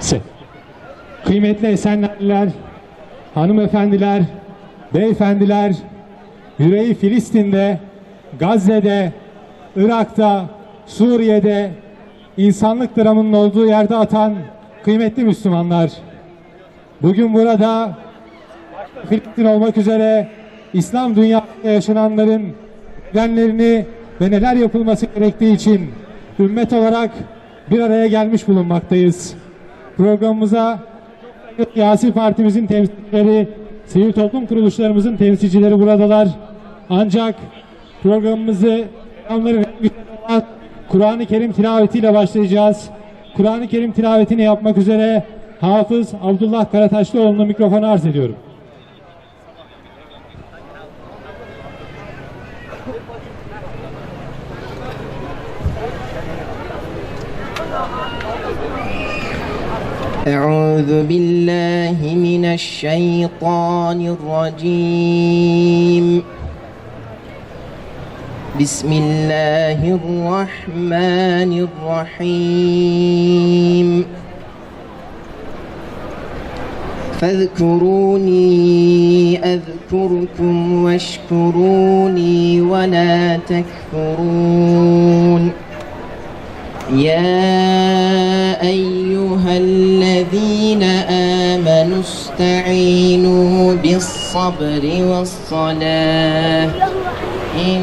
Se. Kıymetli Esenlerliler, hanımefendiler, beyefendiler, yüreği Filistin'de, Gazze'de, Irak'ta, Suriye'de, insanlık dramının olduğu yerde atan kıymetli Müslümanlar. Bugün burada Filistin olmak üzere İslam dünyasında yaşananların nedenlerini ve neler yapılması gerektiği için ümmet olarak bir araya gelmiş bulunmaktayız. Programımıza siyasi partimizin temsilcileri, sivil toplum kuruluşlarımızın temsilcileri buradalar. Ancak programımızı onların en güzel olan Kur'an-ı Kerim tilavetiyle başlayacağız. Kur'an-ı Kerim tilavetini yapmak üzere Hafız Abdullah Karataşlıoğlu'na mikrofonu arz ediyorum. أعوذ بالله من الشيطان الرجيم بسم الله الرحمن الرحيم. فاذكروني أذكركم واشكروني ولا تكفرون. يا أيها الذين آمنوا استعينوا بالصبر والصلاة. إن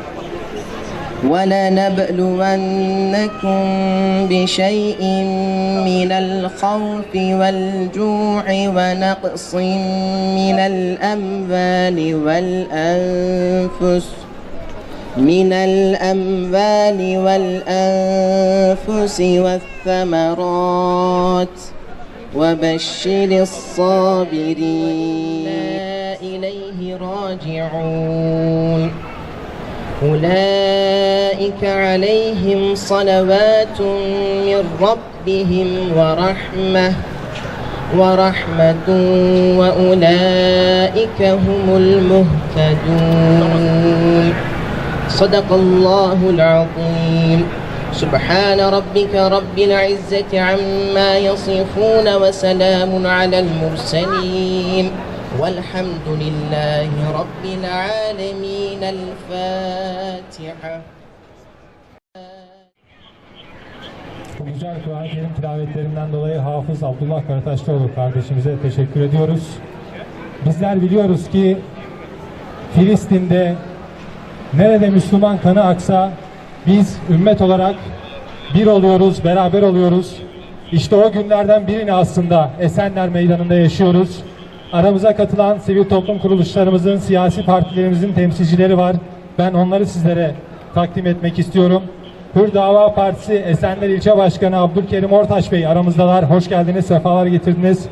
ولنبلونكم بشيء من الخوف والجوع ونقص من الأموال والأنفس من الأموال والأنفس والثمرات وبشر الصابرين إليه راجعون. أولئك عليهم صلوات من ربهم ورحمة ورحمة وأولئك هم المهتدون. صدق الله العظيم. سبحان ربك رب العزة عما يصفون وسلام على المرسلين. والحمد لله رب العالمين. الفاتحة. Güzel Kur'an-ı Kerim tilavetlerinden dolayı Hafız Abdullah Karataşlıoğlu kardeşimize teşekkür ediyoruz. Bizler biliyoruz ki Filistin'de nerede Müslüman kanı aksa biz ümmet olarak bir oluyoruz, beraber oluyoruz. İşte o günlerden birini aslında Esenler Meydanı'nda yaşıyoruz. Aramıza katılan sivil toplum kuruluşlarımızın, siyasi partilerimizin temsilcileri var. Ben onları sizlere takdim etmek istiyorum. Hür Dava Partisi Esenler İlçe Başkanı Abdülkerim Ortaç Bey aramızdalar. Hoş geldiniz, sefalar getirdiniz.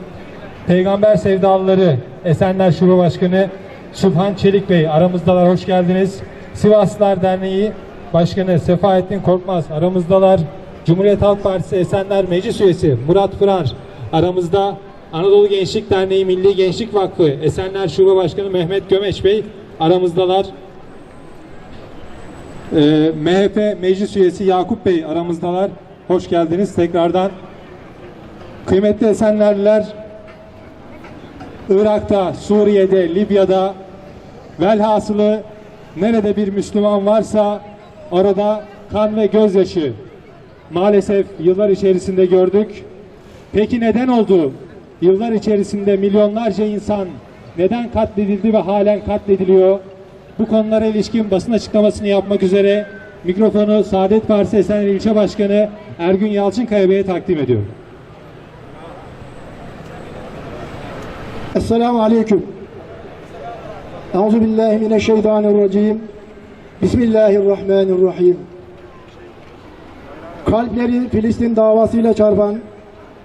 Peygamber Sevdalıları Esenler Şube Başkanı Subhan Çelik Bey aramızdalar. Hoş geldiniz. Sivaslılar Derneği Başkanı Sefahettin Korkmaz aramızdalar. Cumhuriyet Halk Partisi Esenler Meclis Üyesi Murat Fırar aramızda. Anadolu Gençlik Derneği Milli Gençlik Vakfı Esenler Şube Başkanı Mehmet Gömeç Bey aramızdalar. Ee, MHP Meclis Üyesi Yakup Bey aramızdalar. Hoş geldiniz tekrardan. Kıymetli Esenlerliler, Irak'ta, Suriye'de, Libya'da velhasılı nerede bir Müslüman varsa orada kan ve gözyaşı maalesef yıllar içerisinde gördük. Peki neden oldu? Yıllar içerisinde milyonlarca insan neden katledildi ve halen katlediliyor? Bu konulara ilişkin basın açıklamasını yapmak üzere mikrofonu Saadet Partisi Esenler İlçe Başkanı Ergün Yalçınkaya Bey'e takdim ediyorum. Esselamu Aleyküm. Euzu billahi mineşşeytanirracim. Bismillahirrahmanirrahim. Kalpleri Filistin davasıyla çarpan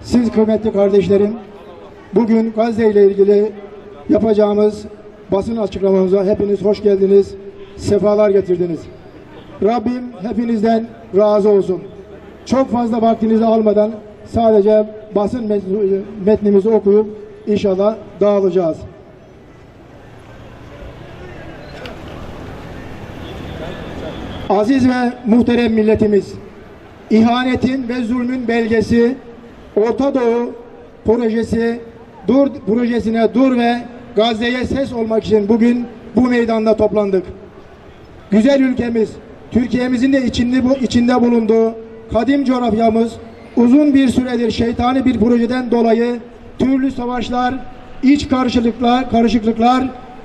siz kıymetli kardeşlerim, bugün Gazze ile ilgili yapacağımız basın açıklamamıza hepiniz hoş geldiniz, sefalar getirdiniz. Rabbim hepinizden razı olsun. Çok fazla vaktinizi almadan sadece basın met- metnimizi okuyup inşallah dağılacağız. Aziz ve muhterem milletimiz, ihanetin ve zulmün belgesi Orta Doğu projesi Dur projesine dur ve Gazze'ye ses olmak için bugün bu meydanda toplandık. Güzel ülkemiz, Türkiye'mizin de içinde, bu, içinde bulunduğu kadim coğrafyamız uzun bir süredir şeytani bir projeden dolayı türlü savaşlar, iç karşılıklar, karışıklıklar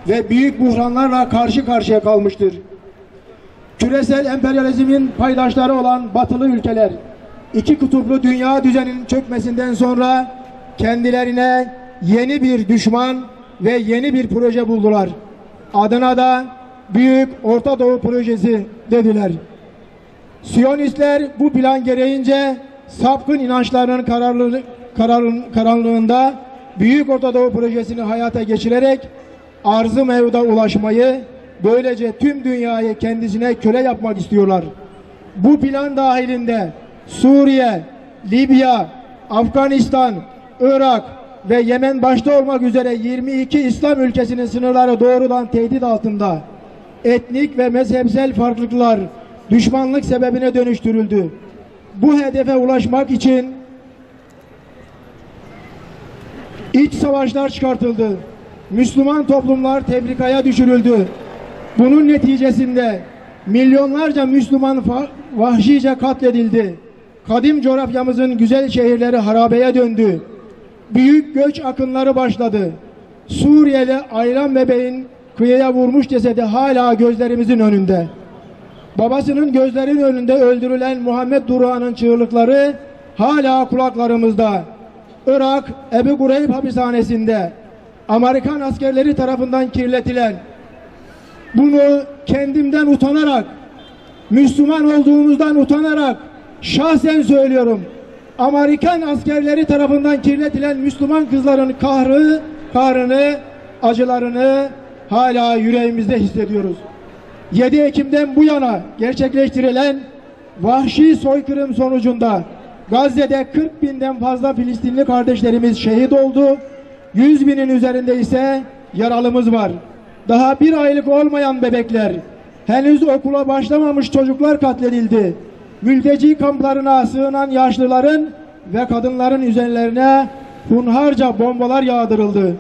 ve büyük buhranlarla karşı karşıya kalmıştır. Küresel emperyalizmin paydaşları olan batılı ülkeler iki kutuplu dünya düzeninin çökmesinden sonra kendilerine yeni bir düşman ve yeni bir proje buldular. Adına da Büyük Orta Doğu Projesi dediler. Siyonistler bu plan gereğince sapkın inançlarının kararlı, kararın, karanlığında Büyük Orta Doğu Projesi'ni hayata geçirerek arzı mevda ulaşmayı böylece tüm dünyayı kendisine köle yapmak istiyorlar. Bu plan dahilinde Suriye, Libya, Afganistan, Irak ve Yemen başta olmak üzere 22 İslam ülkesinin sınırları doğrudan tehdit altında. Etnik ve mezhepsel farklılıklar düşmanlık sebebine dönüştürüldü. Bu hedefe ulaşmak için iç savaşlar çıkartıldı. Müslüman toplumlar tebrikaya düşürüldü. Bunun neticesinde milyonlarca Müslüman vahşice katledildi. Kadim coğrafyamızın güzel şehirleri harabeye döndü. Büyük göç akınları başladı. Suriyeli ayran bebeğin kıyıya vurmuş cesedi hala gözlerimizin önünde. Babasının gözlerinin önünde öldürülen Muhammed Duru'nun çığlıkları hala kulaklarımızda. Irak Ebu Gureyb hapishanesinde Amerikan askerleri tarafından kirletilen bunu kendimden utanarak Müslüman olduğumuzdan utanarak şahsen söylüyorum. Amerikan askerleri tarafından kirletilen Müslüman kızların kahrı, kahrını, acılarını hala yüreğimizde hissediyoruz. 7 Ekim'den bu yana gerçekleştirilen vahşi soykırım sonucunda Gazze'de 40 binden fazla Filistinli kardeşlerimiz şehit oldu. 100 binin üzerinde ise yaralımız var. Daha bir aylık olmayan bebekler, henüz okula başlamamış çocuklar katledildi. Mülteci kamplarına sığınan yaşlıların ve kadınların üzerlerine hunharca bombalar yağdırıldı.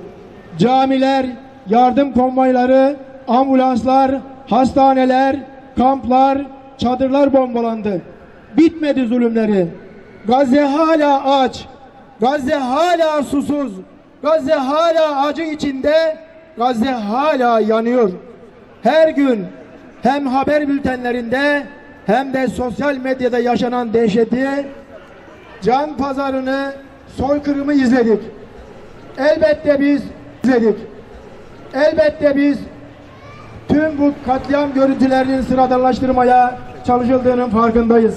Camiler, yardım konvoyları, ambulanslar, hastaneler, kamplar, çadırlar bombalandı. Bitmedi zulümleri. Gazze hala aç. Gazze hala susuz. Gazze hala acı içinde. Gazze hala yanıyor. Her gün hem haber bültenlerinde hem de sosyal medyada yaşanan dehşeti, can pazarını, soykırımı izledik. Elbette biz izledik. Elbette biz tüm bu katliam görüntülerinin sıradanlaştırmaya çalışıldığının farkındayız.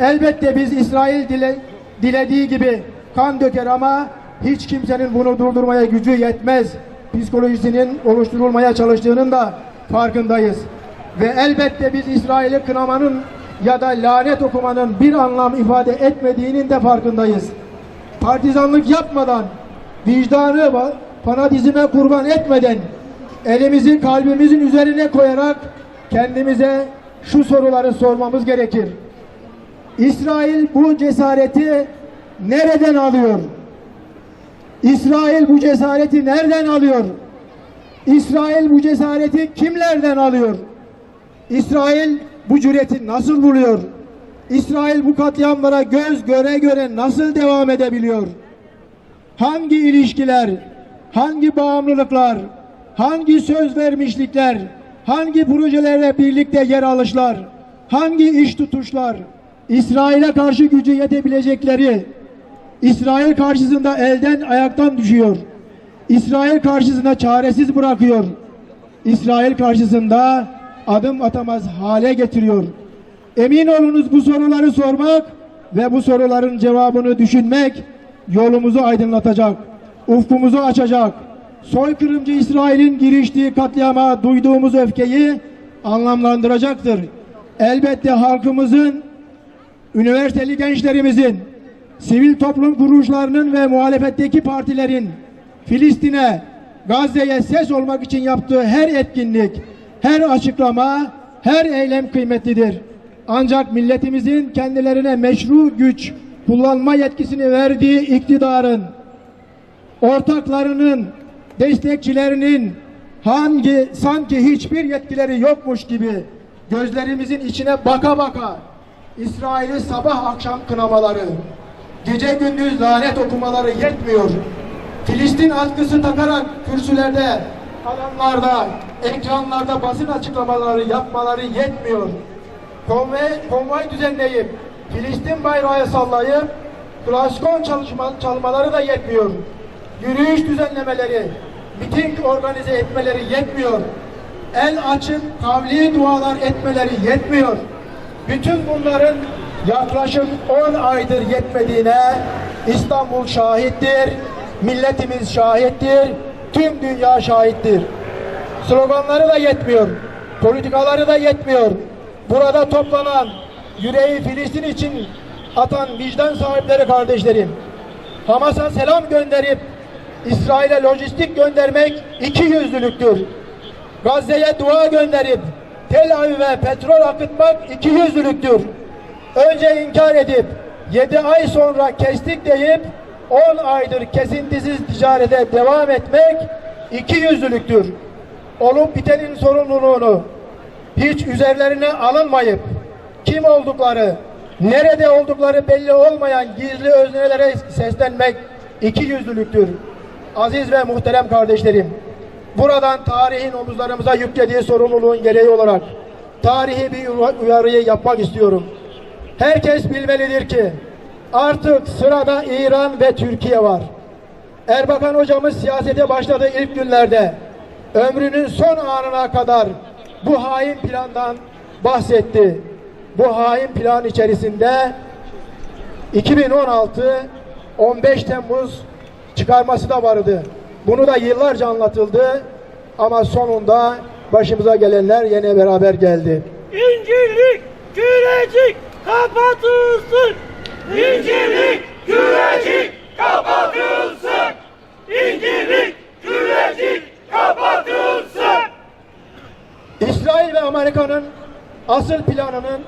Elbette biz İsrail dile, dilediği gibi kan döker ama hiç kimsenin bunu durdurmaya gücü yetmez. Psikolojisinin oluşturulmaya çalıştığının da farkındayız. Ve elbette biz İsrail'i kınamanın ya da lanet okumanın bir anlam ifade etmediğinin de farkındayız. Partizanlık yapmadan, vicdanı fanatizme kurban etmeden, elimizi kalbimizin üzerine koyarak kendimize şu soruları sormamız gerekir. İsrail bu cesareti nereden alıyor? İsrail bu cesareti nereden alıyor? İsrail bu cesareti kimlerden alıyor? İsrail bu cüreti nasıl buluyor? İsrail bu katliamlara göz göre göre nasıl devam edebiliyor? Hangi ilişkiler, hangi bağımlılıklar, hangi söz vermişlikler, hangi projelerle birlikte yer alışlar, hangi iş tutuşlar, İsrail'e karşı gücü yetebilecekleri, İsrail karşısında elden ayaktan düşüyor. İsrail karşısında çaresiz bırakıyor. İsrail karşısında adım atamaz hale getiriyor. Emin olunuz bu soruları sormak ve bu soruların cevabını düşünmek yolumuzu aydınlatacak, ufkumuzu açacak. Soykırımcı İsrail'in giriştiği katliama duyduğumuz öfkeyi anlamlandıracaktır. Elbette halkımızın, üniversiteli gençlerimizin, sivil toplum kuruluşlarının ve muhalefetteki partilerin Filistin'e, Gazze'ye ses olmak için yaptığı her etkinlik, her açıklama, her eylem kıymetlidir. Ancak milletimizin kendilerine meşru güç kullanma yetkisini verdiği iktidarın ortaklarının, destekçilerinin hangi sanki hiçbir yetkileri yokmuş gibi gözlerimizin içine baka baka İsrail'i sabah akşam kınamaları, gece gündüz lanet okumaları yetmiyor. Filistin atkısı takarak kürsülerde, alanlarda, ekranlarda basın açıklamaları yapmaları yetmiyor. Konvoy, konvoy düzenleyip, Filistin bayrağı sallayıp, klaskon çalışma, çalmaları da yetmiyor. Yürüyüş düzenlemeleri, miting organize etmeleri yetmiyor. El açıp kavli dualar etmeleri yetmiyor. Bütün bunların yaklaşık 10 aydır yetmediğine İstanbul şahittir, milletimiz şahittir, tüm dünya şahittir. Sloganları da yetmiyor, politikaları da yetmiyor. Burada toplanan yüreği Filistin için atan vicdan sahipleri kardeşlerim, Hamas'a selam gönderip İsrail'e lojistik göndermek iki yüzlülüktür. Gazze'ye dua gönderip Tel Aviv'e petrol akıtmak iki yüzlülüktür. Önce inkar edip 7 ay sonra kestik deyip 10 aydır kesintisiz ticarete devam etmek iki yüzlülüktür. Olup bitenin sorumluluğunu hiç üzerlerine alınmayıp kim oldukları, nerede oldukları belli olmayan gizli öznelere seslenmek iki yüzlülüktür. Aziz ve muhterem kardeşlerim, buradan tarihin omuzlarımıza yüklediği sorumluluğun gereği olarak tarihi bir uyarıyı yapmak istiyorum. Herkes bilmelidir ki artık sırada İran ve Türkiye var. Erbakan hocamız siyasete başladığı ilk günlerde ömrünün son anına kadar bu hain plandan bahsetti. Bu hain plan içerisinde 2016 15 Temmuz çıkarması da vardı. Bunu da yıllarca anlatıldı ama sonunda başımıza gelenler yine beraber geldi. İncirlik, kürecik kapatılsın. İncirlik, kürecik kapatılsın. İncirlik, kürecik kapatılsın. İsrail ve Amerika'nın asıl planının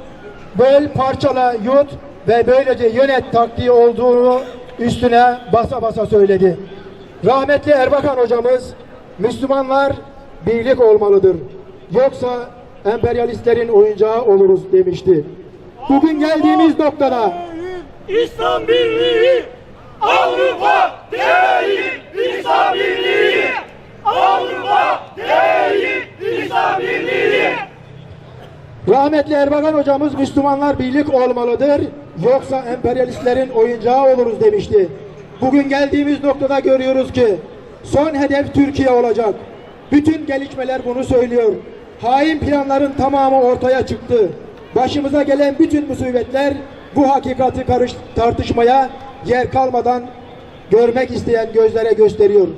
böl, parçala, yut ve böylece yönet taktiği olduğunu üstüne basa basa söyledi. Rahmetli Erbakan hocamız Müslümanlar birlik olmalıdır. Yoksa emperyalistlerin oyuncağı oluruz demişti. Bugün geldiğimiz noktada İslam Birliği, Avrupa değil, İslam Birliği. Avrupa değil, İslam Birliği. Rahmetli Erbakan hocamız Müslümanlar birlik olmalıdır. Yoksa emperyalistlerin oyuncağı oluruz demişti. Bugün geldiğimiz noktada görüyoruz ki son hedef Türkiye olacak. Bütün gelişmeler bunu söylüyor. Hain planların tamamı ortaya çıktı. Başımıza gelen bütün musibetler bu hakikati karış, tartışmaya yer kalmadan görmek isteyen gözlere gösteriyor.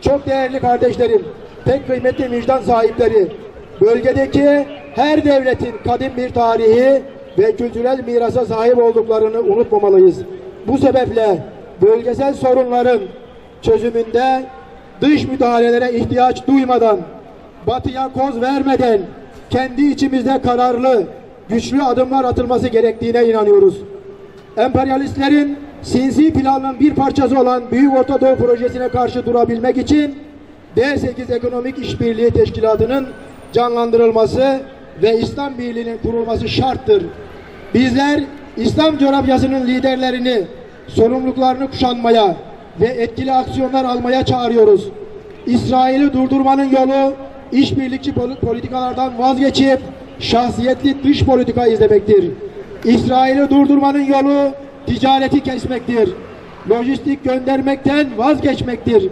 Çok değerli kardeşlerim, pek kıymetli vicdan sahipleri, bölgedeki her devletin kadim bir tarihi ve kültürel mirasa sahip olduklarını unutmamalıyız. Bu sebeple bölgesel sorunların çözümünde dış müdahalelere ihtiyaç duymadan, batıya koz vermeden kendi içimizde kararlı, güçlü adımlar atılması gerektiğine inanıyoruz. Emperyalistlerin sinsi planının bir parçası olan Büyük Orta Doğu Projesi'ne karşı durabilmek için D8 Ekonomik İşbirliği Teşkilatı'nın canlandırılması ve İslam Birliği'nin kurulması şarttır. Bizler İslam coğrafyasının liderlerini sorumluluklarını kuşanmaya ve etkili aksiyonlar almaya çağırıyoruz. İsrail'i durdurmanın yolu işbirlikçi pol- politikalardan vazgeçip şahsiyetli dış politika izlemektir. İsrail'i durdurmanın yolu ticareti kesmektir. Lojistik göndermekten vazgeçmektir.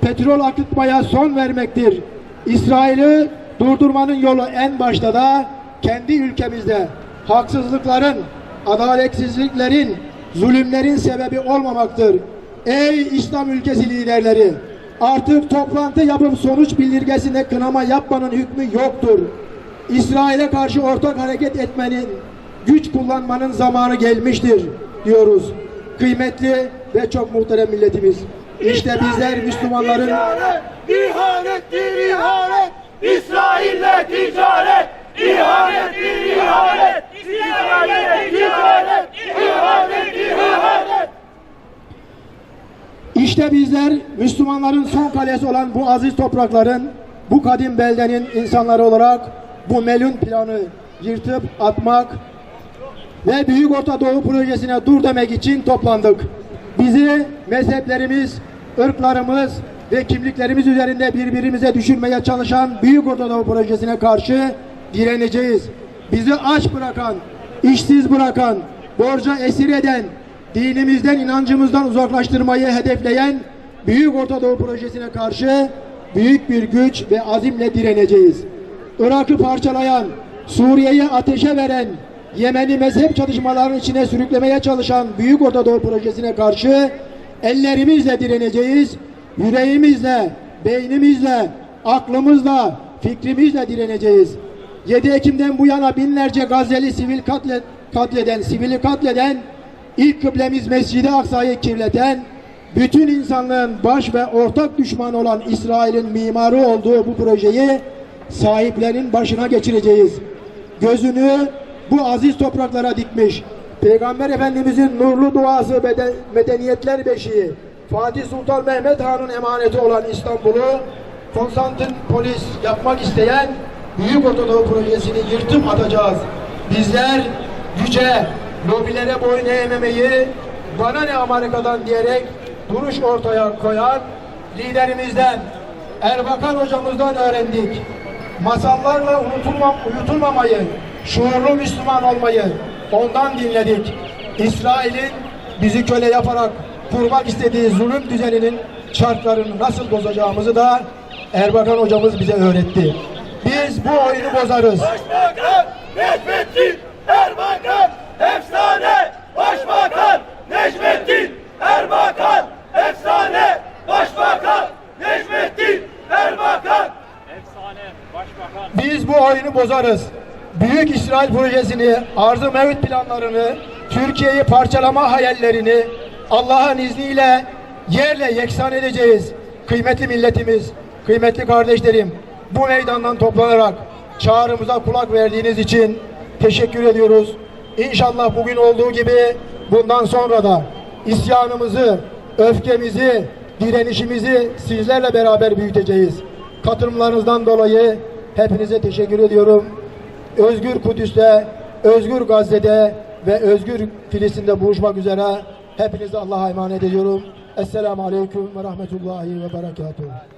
petrol akıtmaya son vermektir. İsrail'i durdurmanın yolu en başta da kendi ülkemizde haksızlıkların, adaletsizliklerin, zulümlerin sebebi olmamaktır. Ey İslam ülkesi liderleri! Artık toplantı yapıp sonuç bildirgesinde kınama yapmanın hükmü yoktur. İsrail'e karşı ortak hareket etmenin, güç kullanmanın zamanı gelmiştir diyoruz. Kıymetli ve çok muhterem milletimiz. İşte bizler Müslümanların İhanet, ihanettir ihanet. İsrail'le ticaret. İhanettir ihanet. İsrail'le ticaret. İhanettir ihanet. İşte bizler Müslümanların son kalesi olan bu aziz toprakların, bu kadim beldenin insanları olarak bu melun planı yırtıp atmak ve Büyük Orta Doğu projesine dur demek için toplandık. Bizi mezheplerimiz, ırklarımız ve kimliklerimiz üzerinde birbirimize düşürmeye çalışan Büyük Orta Doğu projesine karşı direneceğiz. Bizi aç bırakan, işsiz bırakan, borca esir eden, dinimizden, inancımızdan uzaklaştırmayı hedefleyen Büyük Orta Doğu projesine karşı büyük bir güç ve azimle direneceğiz. Irak'ı parçalayan, Suriye'yi ateşe veren, Yemen'i mezhep çatışmalarının içine sürüklemeye çalışan Büyük Orta Doğu projesine karşı ellerimizle direneceğiz, yüreğimizle, beynimizle, aklımızla, fikrimizle direneceğiz. 7 Ekim'den bu yana binlerce Gazze'li sivil katle, katleden, sivili katleden, ilk kıblemiz Mescid-i Aksa'yı kirleten, bütün insanlığın baş ve ortak düşmanı olan İsrail'in mimarı olduğu bu projeyi sahiplerin başına geçireceğiz. Gözünü bu aziz topraklara dikmiş. Peygamber Efendimizin nurlu duası beden- medeniyetler beşiği, Fatih Sultan Mehmet Han'ın emaneti olan İstanbul'u Konstantinpolis yapmak isteyen Büyük Ortadoğu projesini yırtıp atacağız. Bizler güce, lobilere boyun eğmemeyi, bana ne Amerika'dan diyerek duruş ortaya koyan liderimizden, Erbakan hocamızdan öğrendik. Masallarla unutulma, uyutulmamayı, şuurlu Müslüman olmayı ondan dinledik. İsrail'in bizi köle yaparak kurmak istediği zulüm düzeninin şartlarını nasıl bozacağımızı da Erbakan hocamız bize öğretti. Biz bu oyunu bozarız. Başbakan Necmettin Erbakan efsane Başbakan Necmettin Erbakan efsane Başbakan Necmettin Erbakan Biz bu oyunu bozarız. Büyük İsrail projesini, arz-ı mevcut planlarını, Türkiye'yi parçalama hayallerini Allah'ın izniyle yerle yeksan edeceğiz. Kıymetli milletimiz, kıymetli kardeşlerim, bu meydandan toplanarak çağrımıza kulak verdiğiniz için teşekkür ediyoruz. İnşallah bugün olduğu gibi bundan sonra da isyanımızı, öfkemizi, direnişimizi sizlerle beraber büyüteceğiz. Katılımlarınızdan dolayı hepinize teşekkür ediyorum. Özgür Kudüs'te, Özgür Gazze'de ve Özgür Filistin'de buluşmak üzere hepinizi Allah'a emanet ediyorum. Esselamu Aleyküm ve Rahmetullahi ve Berekatuhu.